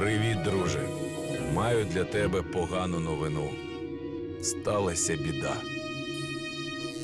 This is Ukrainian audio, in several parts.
Привіт, друже. Маю для тебе погану новину. Сталася біда.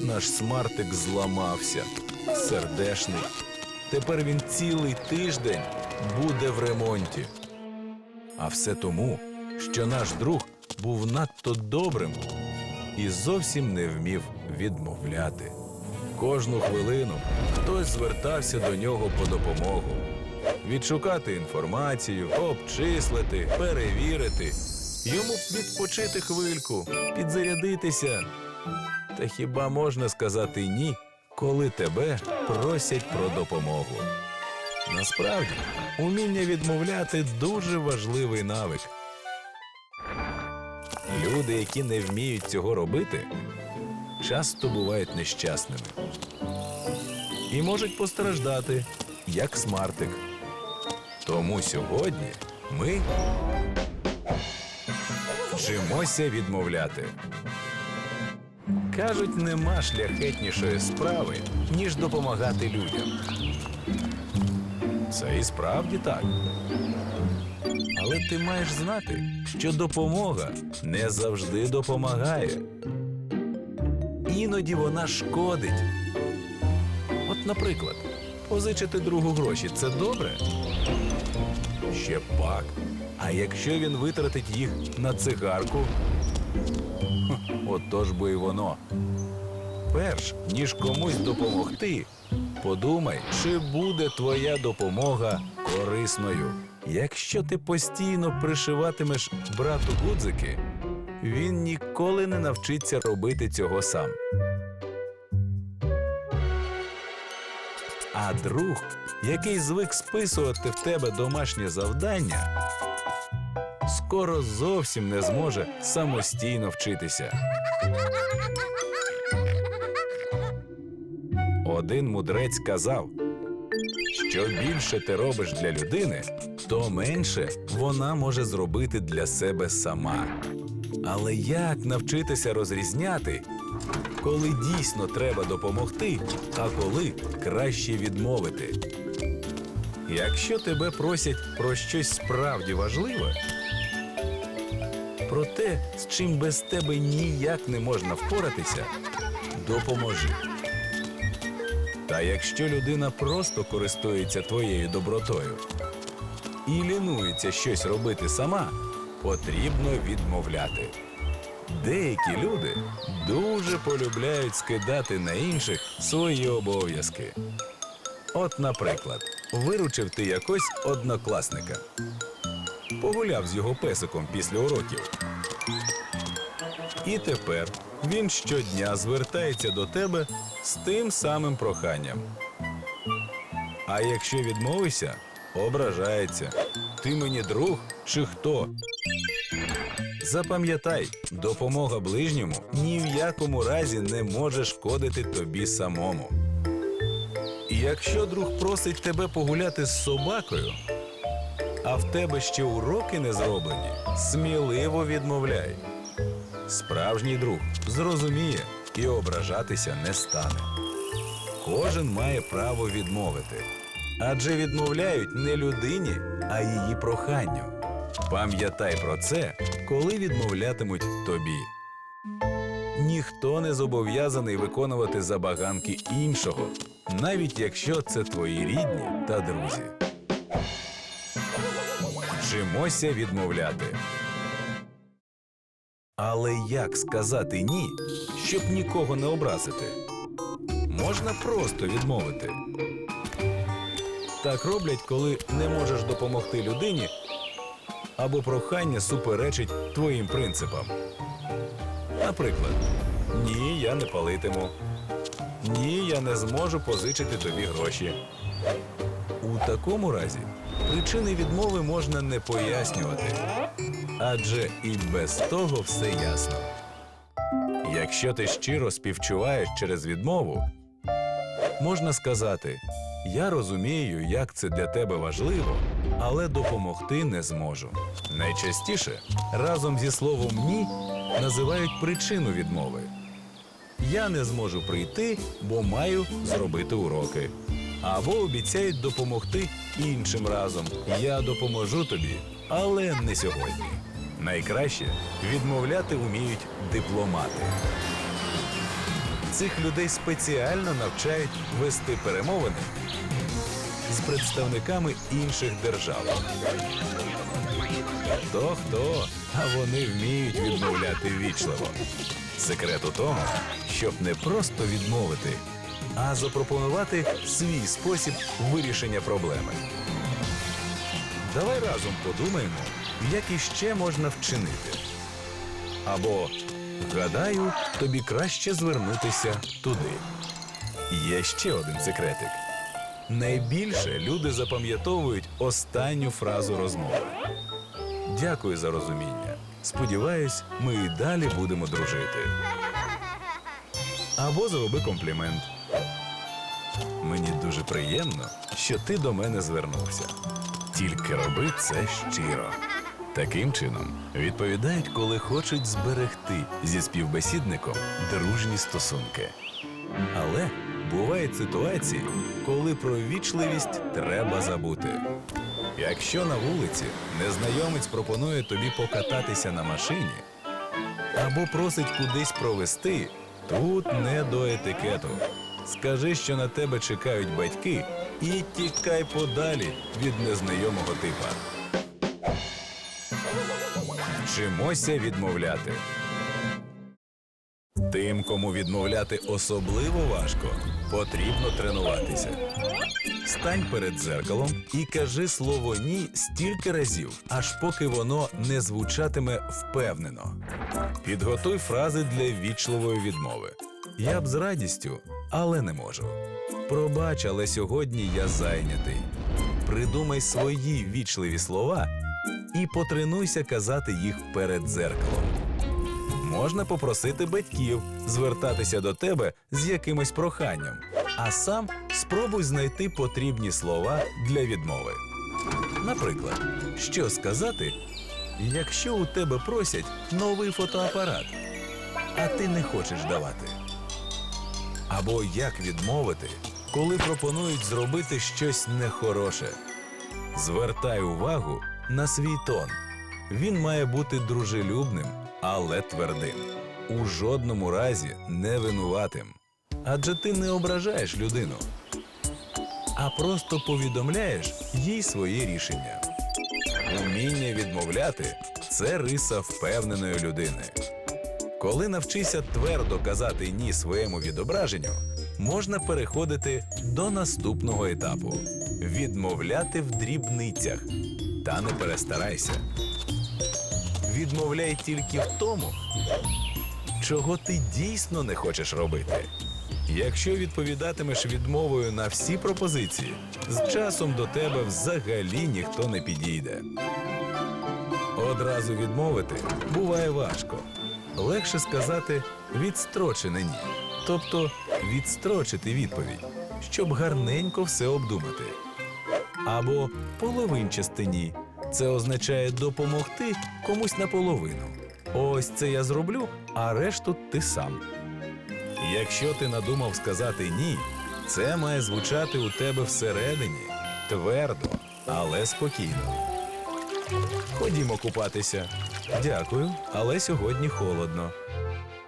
Наш смартик зламався, сердешний. Тепер він цілий тиждень буде в ремонті. А все тому, що наш друг був надто добрим і зовсім не вмів відмовляти. Кожну хвилину хтось звертався до нього по допомогу. Відшукати інформацію, обчислити, перевірити. Йому відпочити хвильку, підзарядитися. Та хіба можна сказати ні, коли тебе просять про допомогу? Насправді, уміння відмовляти дуже важливий навик. Люди, які не вміють цього робити, часто бувають нещасними і можуть постраждати, як смартик. Тому сьогодні ми вчимося відмовляти. Кажуть, нема шляхетнішої справи, ніж допомагати людям. Це і справді так. Але ти маєш знати, що допомога не завжди допомагає. Іноді вона шкодить. От, наприклад, позичити другу гроші це добре? Ще пак. А якщо він витратить їх на цигарку? Отож бо й воно. Перш ніж комусь допомогти, подумай, чи буде твоя допомога корисною. Якщо ти постійно пришиватимеш брату гудзики, він ніколи не навчиться робити цього сам. А друг, який звик списувати в тебе домашнє завдання, скоро зовсім не зможе самостійно вчитися. Один мудрець казав, що більше ти робиш для людини, то менше вона може зробити для себе сама. Але як навчитися розрізняти, коли дійсно треба допомогти, а коли краще відмовити? Якщо тебе просять про щось справді важливе, про те, з чим без тебе ніяк не можна впоратися, допоможи. Та якщо людина просто користується твоєю добротою і лінується щось робити сама, потрібно відмовляти. Деякі люди дуже полюбляють скидати на інших свої обов'язки. От, наприклад, виручив ти якось однокласника, погуляв з його песиком після уроків. І тепер він щодня звертається до тебе з тим самим проханням. А якщо відмовишся, ображається. Ти мені друг чи хто? Запам'ятай, допомога ближньому ні в якому разі не може шкодити тобі самому. І якщо друг просить тебе погуляти з собакою, а в тебе ще уроки не зроблені, сміливо відмовляй. Справжній друг зрозуміє і ображатися не стане. Кожен має право відмовити, адже відмовляють не людині, а її проханню. Пам'ятай про це, коли відмовлятимуть тобі. Ніхто не зобов'язаний виконувати забаганки іншого, навіть якщо це твої рідні та друзі. Вчимося відмовляти. Але як сказати ні, щоб нікого не образити? Можна просто відмовити. Так роблять, коли не можеш допомогти людині або прохання суперечить твоїм принципам. Наприклад, ні, я не палитиму. Ні, я не зможу позичити тобі гроші. У такому разі причини відмови можна не пояснювати, адже і без того все ясно. Якщо ти щиро співчуваєш через відмову, можна сказати: Я розумію, як це для тебе важливо, але допомогти не зможу. Найчастіше разом зі словом ні називають причину відмови. Я не зможу прийти, бо маю зробити уроки. Або обіцяють допомогти іншим разом. Я допоможу тобі, але не сьогодні. Найкраще відмовляти вміють дипломати. Цих людей спеціально навчають вести перемовини з представниками інших держав. Хто хто, а вони вміють відмовляти вічливо. Секрет у тому, щоб не просто відмовити, а запропонувати свій спосіб вирішення проблеми. Давай разом подумаємо, як іще можна вчинити. Або гадаю, тобі краще звернутися туди. Є ще один секретик. Найбільше люди запам'ятовують останню фразу розмови. Дякую за розуміння. Сподіваюсь, ми і далі будемо дружити. Або зроби комплімент. Мені дуже приємно, що ти до мене звернувся. Тільки роби це щиро. Таким чином відповідають, коли хочуть зберегти зі співбесідником дружні стосунки. Але бувають ситуації, коли про вічливість треба забути. Якщо на вулиці незнайомець пропонує тобі покататися на машині або просить кудись провести, тут не до етикету. Скажи, що на тебе чекають батьки, і тікай подалі від незнайомого типа. Вчимося відмовляти. Тим, кому відмовляти особливо важко, потрібно тренуватися. Стань перед дзеркалом і кажи слово ні стільки разів, аж поки воно не звучатиме впевнено. Підготуй фрази для вічливої відмови. Я б з радістю, але не можу. Пробач, але сьогодні я зайнятий. Придумай свої вічливі слова і потренуйся казати їх перед дзеркалом. Можна попросити батьків звертатися до тебе з якимось проханням, а сам спробуй знайти потрібні слова для відмови. Наприклад, що сказати, якщо у тебе просять новий фотоапарат, а ти не хочеш давати. Або як відмовити, коли пропонують зробити щось нехороше. Звертай увагу на свій тон. Він має бути дружелюбним, але твердим. У жодному разі не винуватим. Адже ти не ображаєш людину, а просто повідомляєш їй своє рішення. Уміння відмовляти це риса впевненої людини. Коли навчишся твердо казати ні своєму відображенню, можна переходити до наступного етапу відмовляти в дрібницях. Та не перестарайся. Відмовляй тільки в тому, чого ти дійсно не хочеш робити. Якщо відповідатимеш відмовою на всі пропозиції, з часом до тебе взагалі ніхто не підійде. Одразу відмовити буває важко. Легше сказати відстрочене ні, тобто відстрочити відповідь, щоб гарненько все обдумати. Або половинчасте ні. Це означає допомогти комусь наполовину. Ось це я зроблю, а решту ти сам. Якщо ти надумав сказати ні, це має звучати у тебе всередині твердо, але спокійно. Ходімо купатися. Дякую, але сьогодні холодно.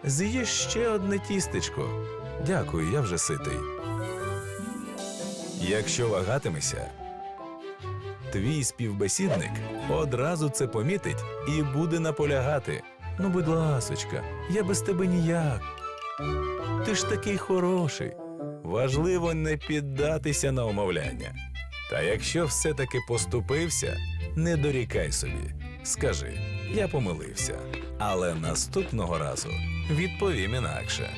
З'їж ще одне тістечко. Дякую, я вже ситий. Якщо вагатимешся, твій співбесідник одразу це помітить і буде наполягати. Ну, будь ласочка, я без тебе ніяк. Ти ж такий хороший. Важливо не піддатися на умовляння. Та якщо все-таки поступився, не дорікай собі. Скажи, я помилився. Але наступного разу відповім інакше.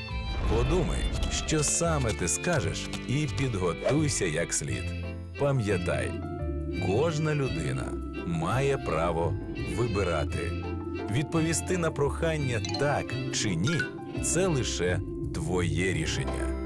Подумай, що саме ти скажеш, і підготуйся як слід. Пам'ятай, кожна людина має право вибирати. Відповісти на прохання так чи ні це лише твоє рішення.